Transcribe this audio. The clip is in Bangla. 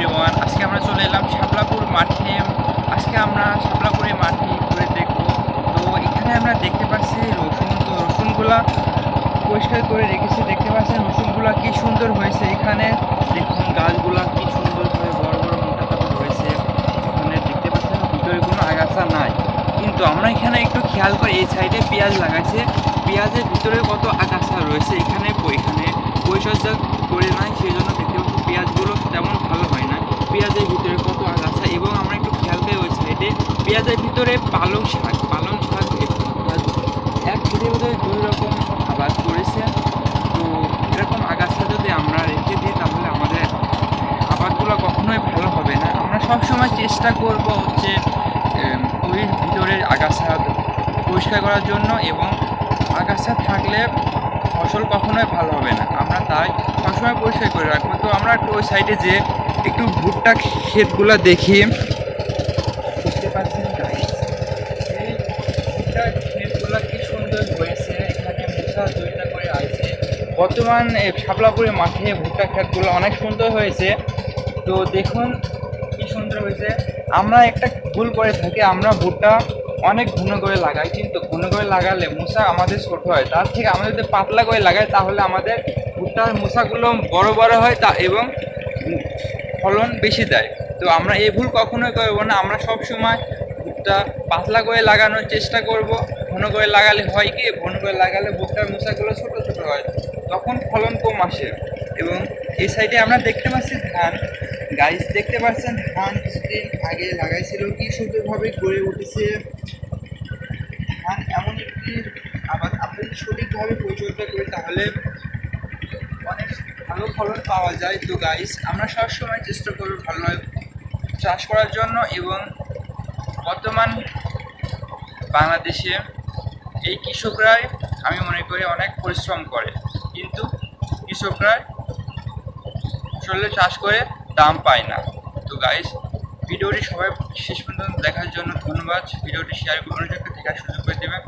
এভরিওয়ান আজকে আমরা চলে এলাম শাপলাপুর মাঠে। আজকে আমরা শাপলাপুরে মাঠে ঘুরে দেখব। তো এখানে আমরা দেখতে পাচ্ছি রসুন। তো রসুনগুলা পরিষ্কার করে রেখেছি। দেখতে পাচ্ছেন রসুনগুলা কি সুন্দর হয়েছে এখানে। দেখুন গাছগুলা কি সুন্দর করে বড় বড় মোটা তাজা হয়েছে। এখানে দেখতে পাচ্ছেন ভিতরে কোনো আগাছা নাই। কিন্তু আমরা এখানে একটু খেয়াল করে, এই সাইডে পেঁয়াজ লাগাইছে। পেঁয়াজের ভিতরে কত আগাছা রয়েছে এখানে এখানে পরিচর্যা করে নাই। সেই জন্য দেখতে পাচ্ছি পেঁয়াজগুলো তেমন ভালো হয় পেঁয়াজের ভিতরে কত আগাছা এবং আমরা একটু খেয়াল করি ওই সাইডে পেঁয়াজের ভিতরে পালং শাক পালং শাক এক খেতের মধ্যে দুই রকম আবাদ করেছে। তো এরকম আগাছা যদি আমরা রেখে দিই, তাহলে আমাদের আবাদগুলো কখনোই ভালো হবে না। আমরা সবসময় চেষ্টা করব হচ্ছে ওই ভিতরের আগাছা পরিষ্কার করার জন্য এবং আগাছা থাকলে ফসল কখনোই ভালো হবে না। আমরা তাই সবসময় পরিষ্কার করে রাখব। তো আমরা একটু ওই সাইডে যে একটু ভুট্টা ক্ষেতগুলো দেখি। বুঝতে পারছেন? এই ভুট্টা ক্ষেতগুলো কি সুন্দর হয়েছে। করে বর্তমান মাঠে ভুট্টা ক্ষেতগুলো অনেক সুন্দর হয়েছে। তো দেখুন কি সুন্দর হয়েছে। আমরা একটা ভুল করে থাকি, আমরা ভুট্টা অনেক ঘন করে লাগাই, কিন্তু ঘন করে লাগালে মশা আমাদের ছোট হয়। তার থেকে আমরা যদি পাতলা করে লাগাই, তাহলে আমাদের ভুট্টার মশাগুলো বড় বড় হয় তা এবং ফলন বেশি দেয়। তো আমরা এই ভুল কখনোই করব না। আমরা সব সময় ভুট্টা পাতলা করে লাগানোর চেষ্টা করব। ঘন করে লাগালে হয় কি? ঘন করে লাগালে ভুট্টার মশাগুলো ছোট ছোট হয়। তখন ফলন কম আসে এবং এই সাইডে আমরা দেখতে পাচ্ছি ধান। গাইস দেখতে পাচ্ছেন ধান কিছুদিন আগে লাগাইছিল কি সুন্দরভাবে গড়ে উঠেছে। ধান এমন একটি আবাদ আপনি সঠিকভাবে পরিচর্যা করি তাহলে অনেক ভালো ফলন পাওয়া যায়। তো গাইস আমরা সবসময় চেষ্টা করব ভালোভাবে চাষ করার জন্য এবং বর্তমান বাংলাদেশে এই কৃষকরাই আমি মনে করি অনেক পরিশ্রম করে। কিন্তু কৃষকরা ফসলে চাষ করে দাম পায় না। তো গাইস ভিডিওটি সবাই শেষ পর্যন্ত দেখার জন্য ধন্যবাদ। ভিডিওটি শেয়ার করে অনেক দেখার সুযোগ করে দেবেন।